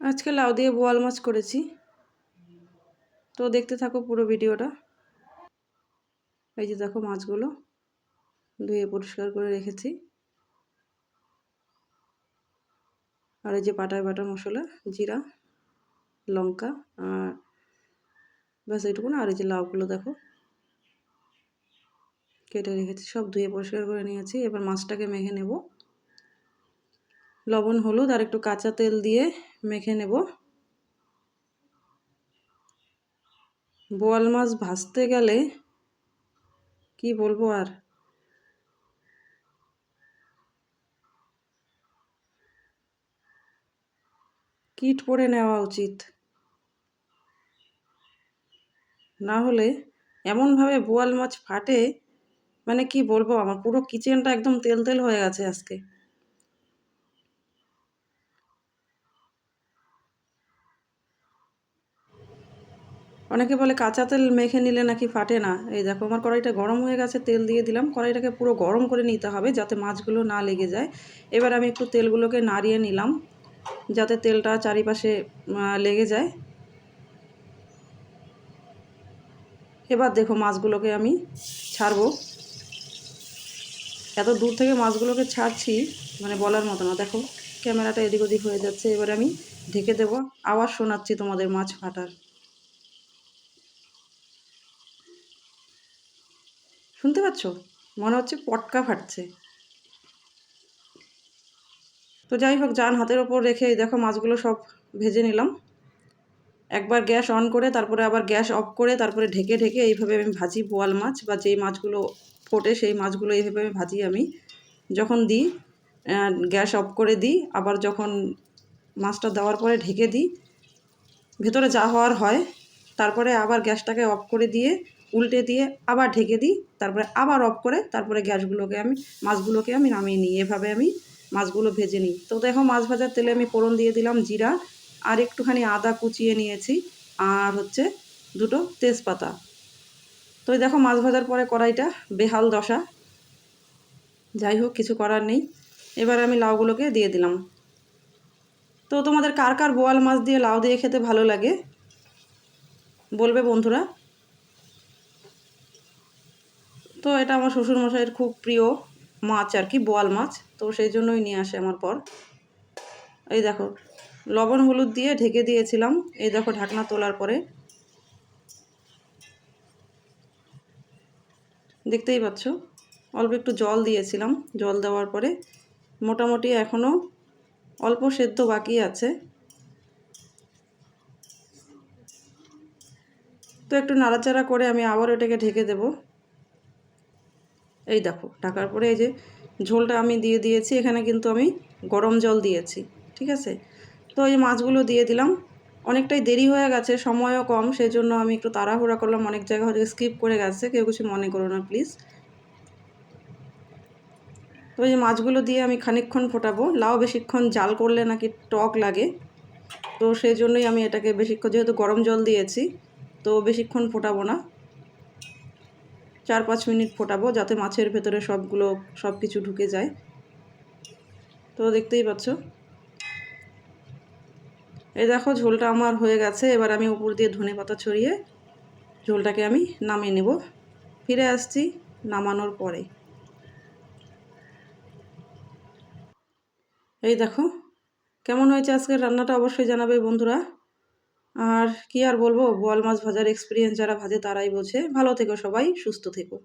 আজকে লাউ দিয়ে বোয়াল মাছ করেছি। তো দেখতে থাকো পুরো ভিডিওটা। এই যে দেখো মাছগুলো, ধুয়ে পরিষ্কার করে রেখেছি। আর এই যে পাটায় বাটা মশলা, জিরা, লঙ্কা, আর ব্যাস এইটুকু না। আর এই যে লাউগুলো দেখো, কেটে রেখেছি, সব ধুয়ে পরিষ্কার করে নিয়েছি। এবার মাছটাকে মেখে নেব। লবণ, হলুদ আর একটু কাঁচা তেল দিয়ে মেখে নেব। বোয়াল মাছ ভাজতে গেলে কি বলব আর? কিট পরে নেওয়া উচিত। না হলে এমনভাবে বোয়াল মাছ ফাটে মানে কি বলব, আমার পুরো কিচেনটা একদম তেল তেল হয়ে গেছে আজকে। অনেকে বলে কাঁচা তেল মেখে নিলে নাকি ফাটে না। এই দেখো, আমার কড়াইটা গরম হয়ে গেছে, তেল দিয়ে দিলাম। কড়াইটাকে পুরো গরম করে নিতে হবে যাতে মাছগুলো না লেগে যায়। এবার আমি একটু তেলগুলোকে নাড়িয়ে নিলাম, যাতে তেলটা চারিপাশে লেগে যায়। এবার দেখো মাছগুলোকে আমি ছাড়বো। এত দূর থেকে মাছগুলোকে ছাড়ছি মানে বলার মতো না। দেখো, ক্যামেরাটা এদিক ওদিক হয়ে যাচ্ছে। এবার আমি ঢেকে দেবো। আবার শোনাচ্ছি তোমাদের মাছ ফাটার। শুনতে পাচ্ছ? মনে হচ্ছে পটকা ফাটছে। তো যাই হোক যান হাতের ওপর রেখে দেখো মাছগুলো সব ভেজে নিলাম। একবার গ্যাস অন করে, তারপরে আবার গ্যাস অফ করে, তারপরে ঢেকে ঢেকে এইভাবে আমি ভাজি বোয়াল মাছ বা যেই মাছগুলো ফোটে সেই মাছগুলো এইভাবে আমি ভাজি আমি যখন দিই গ্যাস অফ করে দিই, আবার যখন মাছটা দেওয়ার পরে ঢেকে দিই, ভেতরে যা হওয়ার হয়, তারপরে আবার গ্যাসটাকে অফ করে দিয়ে উল্টে দিয়ে আবার ঢেকে দিই, তারপরে আবার অফ করে, তারপরে গ্যাসগুলোকে আমি, মাছগুলোকে আমি নামিয়ে নিই। এভাবে আমি মাছগুলো ভেজে নিই। তো দেখো মাছ ভাজার তেলে আমি ফোড়ন দিয়ে দিলাম জিরা আর একটুখানি আদা কুচিয়ে নিয়েছি আর হচ্ছে দুটো তেজপাতা। তো দেখো মাছ ভাজার পরে কড়াইটা বেহাল দশা। যাই হোক, কিছু করার নেই। এবার আমি লাউগুলোকে দিয়ে দিলাম। তো তোমাদের কার কার বোয়াল মাছ দিয়ে লাউ দিয়ে খেতে ভালো লাগে? বলবে বন্ধুরা। তো এটা আমার শ্বশুরমশাইয়ের খুব প্রিয় মাছ আর কি, বোয়াল মাছ। তো সেই জন্যই নিয়ে আসে আমার পর। এই দেখো, লবণ হলুদ দিয়ে ঢেকে দিয়েছিলাম। এই দেখো, ঢাকনা তোলার পরে। দেখতেই পাচ্ছ, অল্প একটু জল দিয়েছিলাম। জল দেওয়ার পরে মোটামুটি এখনও অল্প সেদ্ধ বাকি আছে। তো একটু নাড়াচাড়া করে আমি আবার এটাকে ঢেকে দেব। এই দেখো, ঢাকার পরে এই যে ঝোলটা আমি দিয়ে দিয়েছি, এখানে কিন্তু আমি গরম জল দিয়েছি, ঠিক আছে? তো এই মাছগুলো দিয়ে দিলাম। অনেকটাই দেরি হয়ে গেছে, সময়ও কম সেই জন্য আমি একটু তাড়াহুড়া করলাম, অনেক জায়গা হয়তো স্কিপ করে গেছে, কেউ কিছু মনে করো না প্লিজ তো এই মাছগুলো দিয়ে আমি খানিকক্ষণ ফোটাবো, লাউ বেশিক্ষণ জাল করলে নাকি টক লাগে। তো সেই জন্যই আমি এটাকে বেশিক্ষণ, যেহেতু গরম জল দিয়েছি, তো বেশিক্ষণ ফোটাবো না। চার পাঁচ মিনিট ফোটাবো যাতে মাছের ভেতরে সবগুলো সব কিছু ঢুকে যায়। তো দেখতেই পাচ্ছ। এই দেখো, ঝোলটা আমার হয়ে গেছে। এবার আমি উপর দিয়ে ধনে পাতা ছড়িয়ে ঝোলটাকে আমি নামিয়ে নেব। ফিরে আসছি নামানোর পরে। এই দেখো, কেমন হয়েছে আজকের রান্নাটা অবশ্যই জানাবে বন্ধুরা। আর কি আর বলব? বোয়াল মাছ ভাজার এক্সপিরিয়েন্স যারা ভাজে তারাই বোঝে। ভালো থেকো সবাই, সুস্থ থেকো।